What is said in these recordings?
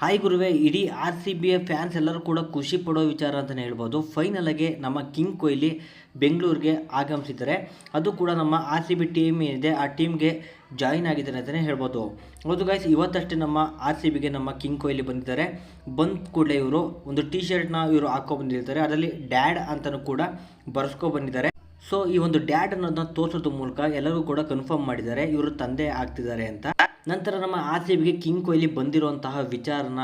Hi ಗುರುವೆ, ಇಡೀ R C B fans ಎಲ್ಲರೂ ಕೂಡ ಖುಷಿ ಪಡೋ ವಿಚಾರ ಅಂತಲೇ ಹೇಳ್ಬೋದು. ಫೈನಲ್ ಆಗಿ ನಮ್ಮ ಕಿಂಗ್ ಕೊಹ್ಲಿ ಬೆಂಗಳೂರಿಗೆ ಆಗಮಿಸಿದ್ದಾರೆ. ಅದು ಕೂಡ ನಮ್ಮ ಆರ್ ಸಿ ಬಿ ಟೀಮ್ ಏನಿದೆ, ಆ ಟೀಮ್ಗೆ ಜಾಯಿನ್ ಆಗಿದ್ದಾರೆ ಅಂತಲೇ ಹೇಳ್ಬೋದು. ಹೌದು ಗೈಸ್ ಇವತ್ತಷ್ಟೇ ನಮ್ಮ ಆರ್ ಸಿ ಬಿಗೆ ನಮ್ಮ ಕಿಂಗ್ ಕೊಹ್ಲಿ ಬಂದಿದ್ದಾರೆ. ಬಂದ ಕೂಡಲೇ ಇವರು ಒಂದು ಟಿ ಶರ್ಟ್ನ ಇವರು ಹಾಕೋ ಬಂದಿರ್ತಾರೆ. ಅದರಲ್ಲಿ ಡ್ಯಾಡ್ ಅಂತಲೂ ಕೂಡ ಬರ್ಸ್ಕೊ ಬಂದಿದ್ದಾರೆ. ಸೊ ಈ ಒಂದು ಡ್ಯಾಡ್ ಅನ್ನೋದನ್ನ ತೋರಿಸೋದ್ರ ಮೂಲಕ ಎಲ್ಲರೂ ಕೂಡ ಕನ್ಫರ್ಮ್ ಮಾಡಿದ್ದಾರೆ. ಇವರು ತಂದೆ ಆಗ್ತಿದ್ದಾರೆ ಅಂತ. ನಂತರ ನಮ್ಮ ಆರ್ ಸಿ ಬಿಗೆ ಕಿಂಗ್ ಕೊಹ್ಲಿ ಬಂದಿರುವಂತಹ ವಿಚಾರನ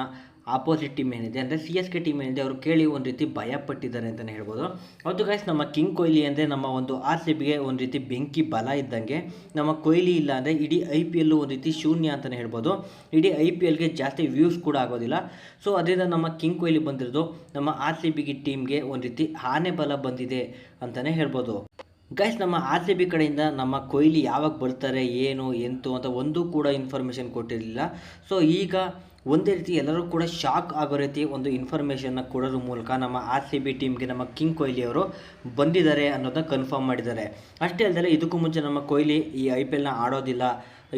ಆಪೋಸಿಟ್ ಟೀಮ್ ಏನಿದೆ ಅಂದರೆ ಸಿ ಎಸ್ ಕೆ ಟೀಮ್ ಏನಿದೆ ಅವರು ಕೇಳಿ ಒಂದು ರೀತಿ ಭಯ ಪಟ್ಟಿದ್ದಾರೆ ಅಂತಲೇ ಹೇಳ್ಬೋದು. ಅದು ಗೈಸ್ ನಮ್ಮ ಕಿಂಗ್ ಕೊಹ್ಲಿ ಅಂದರೆ ನಮ್ಮ ಒಂದು ಆರ್ ಸಿ ಬಿಗೆ ಒಂದು ರೀತಿ ಬೆಂಕಿ ಬಲ ಇದ್ದಂಗೆ, ನಮ್ಮ ಕೊಹ್ಲಿ ಇಲ್ಲ ಅಂದರೆ ಇಡೀ ಐ ಪಿ ಎಲ್ಲು ಒಂದು ರೀತಿ ಶೂನ್ಯ ಅಂತಲೇ ಹೇಳ್ಬೋದು. ಇಡೀ ಐ ಪಿ ಎಲ್ಗೆ ಜಾಸ್ತಿ ವ್ಯೂಸ್ ಕೂಡ ಆಗೋದಿಲ್ಲ. ಸೊ ಅದರಿಂದ ನಮ್ಮ ಕಿಂಗ್ ಕೊಹ್ಲಿ ಬಂದಿರೋದು ನಮ್ಮ ಆರ್ ಸಿ ಬಿಗೆ ಟೀಮ್ಗೆ ಒಂದು ರೀತಿ ಆನೆ ಬಲ ಬಂದಿದೆ ಅಂತಲೇ ಹೇಳ್ಬೋದು. ಗೈಸ್ ನಮ್ಮ ಆರ್ ಸಿ ಬಿ ಕಡೆಯಿಂದ ನಮ್ಮ ಕೊಹ್ಲಿ ಯಾವಾಗ ಬರ್ತಾರೆ, ಏನು, ಎಂತು ಅಂತ ಒಂದೂ ಕೂಡ ಇನ್ಫಾರ್ಮೇಷನ್ ಕೊಟ್ಟಿರಲಿಲ್ಲ. ಸೊ ಈಗ ಒಂದೇ ರೀತಿ ಎಲ್ಲರೂ ಕೂಡ ಶಾಕ್ ಆಗೋ ರೀತಿ ಒಂದು ಇನ್ಫಾರ್ಮೇಷನ್ನ ಕೊಡೋದ್ರ ಮೂಲಕ ನಮ್ಮ ಆರ್ ಸಿ ಬಿ ಟೀಮ್ಗೆ ನಮ್ಮ ಕಿಂಗ್ ಕೊಹ್ಲಿ ಅವರು ಬಂದಿದ್ದಾರೆ ಅನ್ನೋದನ್ನ ಕನ್ಫರ್ಮ್ ಮಾಡಿದ್ದಾರೆ. ಅಷ್ಟೇ ಅಲ್ಲದೆ ಇದಕ್ಕೂ ಮುಂಚೆ ನಮ್ಮ ಕೊಹ್ಲಿ ಈ ಐ ಪಿ ಎಲ್ನ ಆಡೋದಿಲ್ಲ.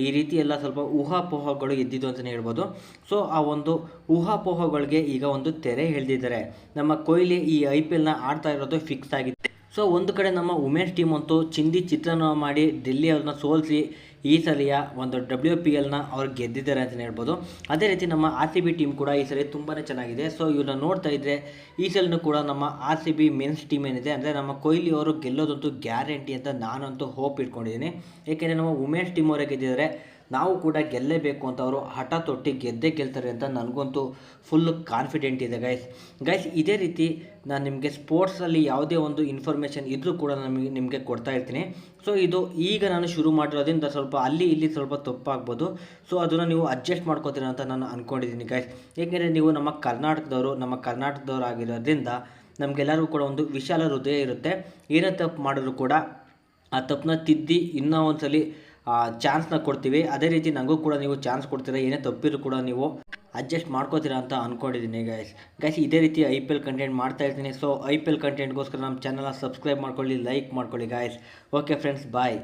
ಈ ರೀತಿ ಎಲ್ಲ ಸ್ವಲ್ಪ ಊಹಾಪೋಹಗಳು ಎದ್ದಿದ್ದು ಅಂತಲೇ ಹೇಳ್ಬೋದು. ಸೊ ಆ ಒಂದು ಊಹಾಪೋಹಗಳಿಗೆ ಈಗ ಒಂದು ತೆರೆ ಎಳೆದಿದ್ದಾರೆ. ನಮ್ಮ ಕೊಹ್ಲಿ ಈ ಐ ಪಿ ಎಲ್ನ ಆಡ್ತಾ ಇರೋದು ಫಿಕ್ಸ್ ಆಗಿದೆ. ಸೊ ಒಂದು ಕಡೆ ನಮ್ಮ ವುಮೆನ್ಸ್ ಟೀಮ್ ಅಂತೂ ಚಿಂದಿ ಚಿತ್ರಣ ಮಾಡಿ ಡೆಲ್ಲಿ ಅವ್ರನ್ನ ಸೋಲಿಸಿ ಈ ಸಲಿಯ ಒಂದು ಡಬ್ಲ್ಯೂ ಪಿ ಎಲ್ನ ಅವ್ರು ಗೆದ್ದಿದ್ದಾರೆ ಅಂತಲೇ ಹೇಳ್ಬೋದು. ಅದೇ ರೀತಿ ನಮ್ಮ ಆರ್ ಸಿ ಬಿ ಟೀಮ್ ಕೂಡ ಈ ಸಲ ತುಂಬಾ ಚೆನ್ನಾಗಿದೆ. ಸೊ ಇವನ್ನ ನೋಡ್ತಾ ಇದ್ದರೆ ಈ ಸಲನೂ ಕೂಡ ನಮ್ಮ R C B men's team ಏನಿದೆ ಅಂದರೆ ನಮ್ಮ ಕೊಹ್ಲಿ ಅವರು ಗೆಲ್ಲೋದಂತೂ ಗ್ಯಾರಂಟಿ ಅಂತ ನಾನಂತೂ ಹೋಪ್ ಇಟ್ಕೊಂಡಿದ್ದೀನಿ. ಏಕೆಂದರೆ ನಮ್ಮ ವುಮೆನ್ಸ್ ಟೀಮ್ ಅವರೇ ಗೆದ್ದಿದ್ದಾರೆ. ನಾವು ಕೂಡ ಗೆಲ್ಲೇಬೇಕು ಅಂತ ಅವರು ಹಠ ತೊಟ್ಟಿ ಗೆದ್ದೇ ಗೆಲ್ತಾರೆ ಅಂತ ನನಗಂತೂ ಫುಲ್ ಕಾನ್ಫಿಡೆಂಟ್ ಇದೆ ಗೈಸ್ ಗೈಸ್ ಇದೇ ರೀತಿ ನಾನು ನಿಮಗೆ ಸ್ಪೋರ್ಟ್ಸಲ್ಲಿ ಯಾವುದೇ ಒಂದು ಇನ್ಫಾರ್ಮೇಷನ್ ಇದ್ದರೂ ಕೂಡ ನಮಗೆ, ನಿಮಗೆ ಕೊಡ್ತಾ ಇರ್ತೀನಿ. ಸೊ ಇದು ಈಗ ನಾನು ಶುರು ಮಾಡಿರೋದ್ರಿಂದ ಸ್ವಲ್ಪ ಅಲ್ಲಿ ಇಲ್ಲಿ ಸ್ವಲ್ಪ ತಪ್ಪಾಗ್ಬೋದು. ಸೊ ಅದನ್ನು ನೀವು ಅಡ್ಜಸ್ಟ್ ಮಾಡ್ಕೋತೀರ ಅಂತ ನಾನು ಅಂದ್ಕೊಂಡಿದ್ದೀನಿ ಗೈಸ್ ಏಕೆಂದರೆ ನೀವು ನಮ್ಮ ಕರ್ನಾಟಕದವರು ನಮ್ಮ ಕರ್ನಾಟಕದವರು ಆಗಿರೋದ್ರಿಂದ ನಮಗೆಲ್ಲರಿಗೂ ಕೂಡ ಒಂದು ವಿಶಾಲ ಹೃದಯ ಇರುತ್ತೆ. ಏನೇ ತಪ್ಪು ಮಾಡಿದ್ರು ಕೂಡ ಆ ತಪ್ಪನ್ನ ತಿದ್ದಿ ಇನ್ನೂ ಒಂದ್ಸಲಿ ಚಾನ್ಸ್ನ ಕೊಡ್ತೀವಿ. ಅದೇ ರೀತಿ ನನಗೂ ಕೂಡ ನೀವು ಚಾನ್ಸ್ ಕೊಡ್ತೀರಾ, ಏನೇ ತಪ್ಪಿದ್ರು ಕೂಡ ನೀವು ಅಡ್ಜಸ್ಟ್ ಮಾಡ್ಕೋತೀರಾ ಅಂತ ಅಂದ್ಕೊಂಡಿದ್ದೀನಿ ಗೈಸ್ ಗೈಸ್ ಇದೇ ರೀತಿ ಐ ಪಿ ಎಲ್ ಕಂಟೆಂಟ್ ಮಾಡ್ತಾ ಇರ್ತೀನಿ. ಸೊ ಐ ಪಿ ಎಲ್ ಕಂಟೆಂಟ್ಗೋಸ್ಕರ ನಮ್ಮ ಚಾನಲ್ನ ಸಬ್ಸ್ಕ್ರೈಬ್ ಮಾಡ್ಕೊಳ್ಳಿ ಲೈಕ್ ಮಾಡ್ಕೊಳ್ಳಿ ಗೈಸ್ ಓಕೆ ಫ್ರೆಂಡ್ಸ್ ಬಾಯ್